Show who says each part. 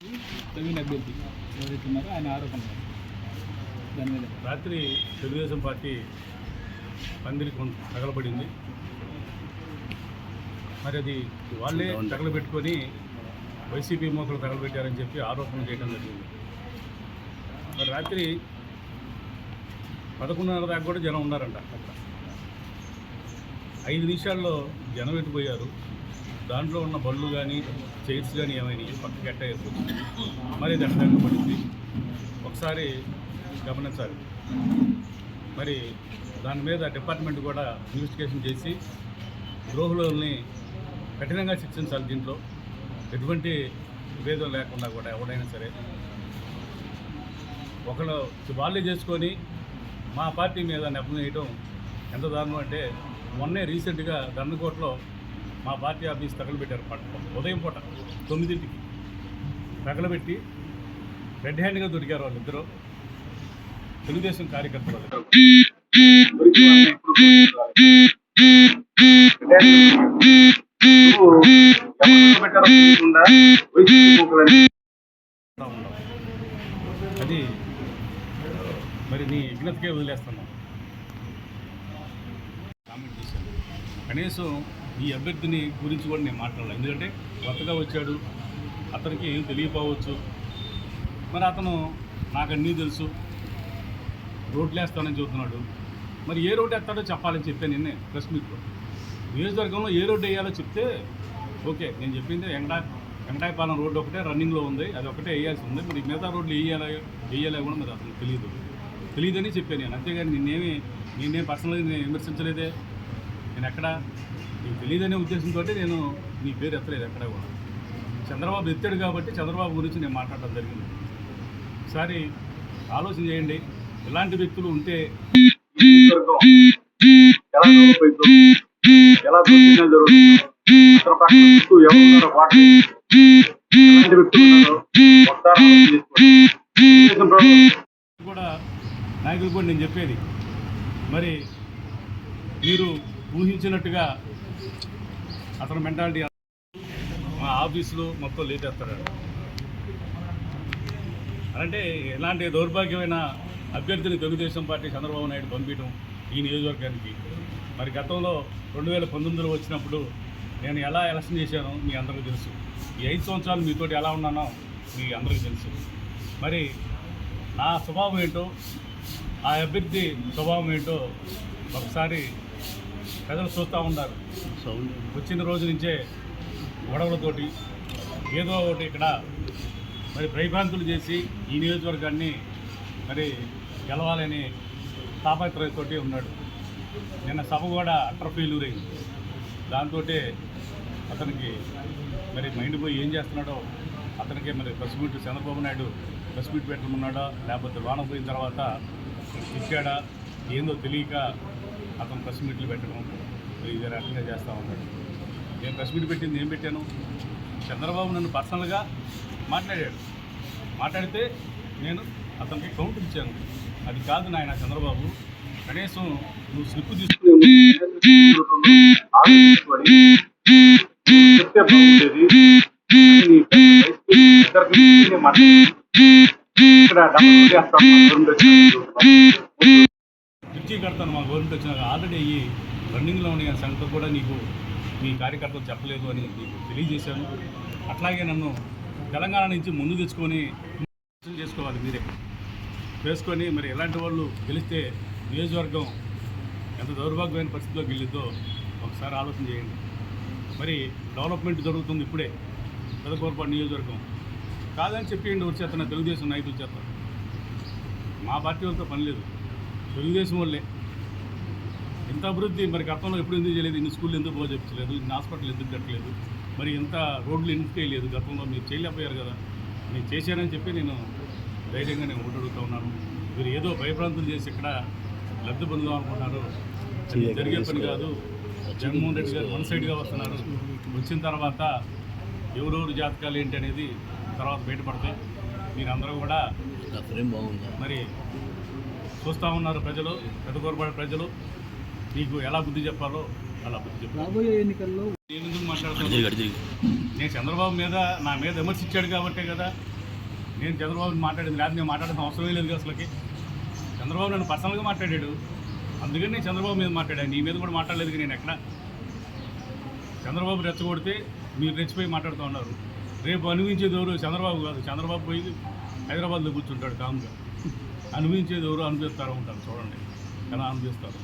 Speaker 1: ప్రవీణ్ అభ్యర్థి ఎవరైతే ఉన్నారో ఆయన ఆరోపణలు దాని మీద
Speaker 2: రాత్రి తెలుగుదేశం పార్టీ పందిరి తగలబడింది. మరి అది వాళ్ళే తగలబెట్టుకొని వైసీపీ మోకలు తగలబెట్టారని చెప్పి ఆరోపణలు చేయడం జరిగింది. మరి రాత్రి పదకొండున్నర దాకా కూడా జనం ఉన్నారంట అక్కడ. ఐదు నిమిషాల్లో జనం ఎట్టిపోయారు దాంట్లో ఉన్న బళ్ళు కానీ చైర్స్ కానీ ఏమైనాయి పక్కకి ఎట్ట అయిపోతుంది మరి ఇది ఎట్ట పడింది. ఒకసారి గమనించాలి. మరి దాని మీద డిపార్ట్మెంట్ కూడా ఇన్వెస్టిగేషన్ చేసి ద్రోహులని కఠినంగా శిక్షించాలి దీంట్లో. ఎటువంటి భేదం లేకుండా కూడా ఎవరైనా సరే ఒకళ్ళు వాళ్ళే చేసుకొని మా పార్టీ మీద నెపం వేయడం ఎంత దారుణం అంటే మొన్నే రీసెంట్గా దండకోటలో మా పార్టీ ఆఫీస్ తగలబెట్టారు పట్టణం. ఉదయం పూట తొమ్మిదింటికి తగలబెట్టి రెడ్ హ్యాండ్గా దొరికారు వాళ్ళిద్దరూ. తెలుగుదేశం కార్యకర్తలు అది. మరి నీ విజ్ఞతకే వదిలేస్తున్నాం. కామెంట్ చేశాను. కనీసం ఈ అభ్యర్థిని గురించి కూడా నేను మాట్లాడాలి. ఎందుకంటే కొత్తగా వచ్చాడు అతనికి ఏం తెలియపోవచ్చు మరి అతను నాకు అన్నీ తెలుసు. రోడ్లు వేస్తానని చెబుతున్నాడు. మరి ఏ రోడ్డు వేస్తాడో చెప్పాలని చెప్పాను నిన్నే ప్రెస్ మీట్లో. నియోజకవర్గంలో ఏ రోడ్డు వేయాలో చెప్తే ఓకే నేను చెప్పింది వెంకటా వెంకటాయపాలెం రోడ్డు ఒకటే రన్నింగ్లో ఉంది అది ఒకటే వేయాల్సి ఉంది. మరి మిగతా రోడ్లు వేయాలా వేయాలా కూడా మరి అతను తెలియదు. తెలియదని చెప్పాను నేను. అంతేగాని నిన్నేమి నిన్నేం పర్సనల్గా నేను విమర్శించలేదే? నేను ఎక్కడ? నీకు తెలియదనే ఉద్దేశంతో నేను నీ పేరు ఎత్తలేదు ఎక్కడ కూడా. చంద్రబాబు ఎత్తాడు కాబట్టి చంద్రబాబు గురించి నేను మాట్లాడటం జరిగింది. ఒకసారి ఆలోచన చేయండి. ఇలాంటి వ్యక్తులు ఉంటే
Speaker 3: ఎలా
Speaker 2: కూడా నాయకులు కూడా నేను చెప్పేది. మరి మీరు ఊహించినట్టుగా అతని మెంటాలిటీ మా ఆఫీసులో మొత్తం లేచేస్తాడు అంటే ఎలాంటి దౌర్భాగ్యమైన అభ్యర్థిని తెలుగుదేశం పార్టీ చంద్రబాబు నాయుడు పంపించడం ఈ నియోజకవర్గానికి. మరి గతంలో రెండు వేల పంతొమ్మిదిలో వచ్చినప్పుడు నేను ఎలా ఎలక్షన్ చేశానో మీ అందరికీ తెలుసు. ఈ ఐదు సంవత్సరాలు మీతోటి ఎలా ఉన్నానో మీ అందరికీ తెలుసు. మరి నా స్వభావం ఏంటో ఆ అభ్యర్థి స్వభావం ఏంటో ఒకసారి ప్రజలు చూస్తూ ఉన్నారు. వచ్చిన రోజు నుంచే గొడవలతోటి ఏదో ఒకటి ఇక్కడ మరి భయభ్రాంతులు చేసి ఈ నియోజకవర్గాన్ని మరి గెలవాలని తాపత్రయతోటి ఉన్నాడు. నిన్న సభ కూడా అట్ర ఫెయిల్యూర్ అయింది దాంతో అతనికి మరి మైండ్ పోయి ఏం చేస్తున్నాడో అతనికి మరి press meet Chandrababu Naidu press meet పెట్టమన్నాడా లేకపోతే వాన పోయిన తర్వాత ఇచ్చాడా ఏందో తెలియక అతను ప్రెస్ మీట్లు పెట్టడం ఇదే రకంగా చేస్తూ ఉన్నాడు నేను ప్రెస్ మీట్ పెట్టింది ఏం పెట్టాను? చంద్రబాబు నన్ను పర్సనల్గా మాట్లాడాడు. మాట్లాడితే నేను అతనికి కౌంటర్ ఇచ్చాను. అది కాదు నాయన చంద్రబాబు కనీసం నువ్వు స్లిప్ తీసుకుని
Speaker 3: ఆలోచించుకొని ఇక్కడ
Speaker 2: ఇచ్చి కడతాను మా గవర్నమెంట్ వచ్చినాక ఆల్రెడీ అయ్యి రన్నింగ్లో ఉన్న సంగతి కూడా నీకు మీ కార్యకర్తలు చెప్పలేదు అని నీకు తెలియజేశాను. అట్లాగే నన్ను తెలంగాణ నుంచి ముందు తెచ్చుకొని చేసుకోవాలి మీరే. చేసుకొని మరి ఎలాంటి వాళ్ళు గెలిస్తే నియోజకవర్గం ఎంత దౌర్భాగ్యమైన పరిస్థితిలో గెలిద్దో ఒకసారి ఆలోచన చేయండి. మరి డెవలప్మెంట్ జరుగుతుంది ఇప్పుడే పెదకూరపాటు నియోజకవర్గం. కాదని చెప్పేయండి వచ్చేస్తున్న తెలుగుదేశం నాయకులు చేత. మా పార్టీ వాళ్ళతో పని లేదు. తెలుగుదేశం వాళ్ళే. ఇంత అభివృద్ధి మరి గతంలో ఎప్పుడు ఎందుకు చేయలేదు? ఇన్ని స్కూళ్ళు ఎందుకు బాగా చెప్తలేదు ఇన్ని హాస్పిటల్ ఎందుకు కట్టలేదు? మరి ఇంత రోడ్లు ఎందుకు చేయలేదు? గతంలో మీరు చేయలేకపోయారు కదా. నేను చేశానని చెప్పి నేను ధైర్యంగా నేను ఓటడుగుతూ ఉన్నాను. మీరు ఏదో భయభ్రాంతులు చేసి ఇక్కడ లబ్ధి పొందుదాం అనుకుంటున్నారు. జరిగే పని కాదు. జగన్మోహన్ రెడ్డి గారు వన్ సైడ్గా వస్తున్నారు. వచ్చిన తర్వాత ఎవరెవరు జాతకాలు ఏంటి అనేది తర్వాత బయటపడతాయి. మీరందరూ కూడా మరి చూస్తూ ఉన్నారు ప్రజలు పెద్దకూరపాడు ప్రజలు. మీకు ఎలా బుద్ధి చెప్పాలో అలా బుద్ధి చెప్పాలి
Speaker 1: రాబోయే ఎన్నికల్లో
Speaker 2: నేను ఎందుకు మాట్లాడుతున్నాను నేను చంద్రబాబు మీద నా మీద విమర్శించాడు కాబట్టే కదా. నేను చంద్రబాబుని మాట్లాడింది లేదా నేను మాట్లాడాల్సిన అవసరమే లేదు కదా అసలుకి. చంద్రబాబు నన్ను పర్సనల్గా మాట్లాడాడు. అందుకని నేను చంద్రబాబు మీద మాట్లాడాను. నీ మీద కూడా మాట్లాడలేదు కదా నేను ఎక్కడ. చంద్రబాబు రెచ్చగొడితే మీరు రెచ్చిపోయి మాట్లాడుతూ ఉన్నారు. రేపు అనుభవించేది ఎవరు? చంద్రబాబు కాదు. చంద్రబాబు పోయి హైదరాబాద్లో కూర్చుంటాడు కామ్గా. అనుభవించేది ఎవరు అనుభవిస్తారో ఉంటారు చూడండి. ఎలా అనుభవిస్తారు?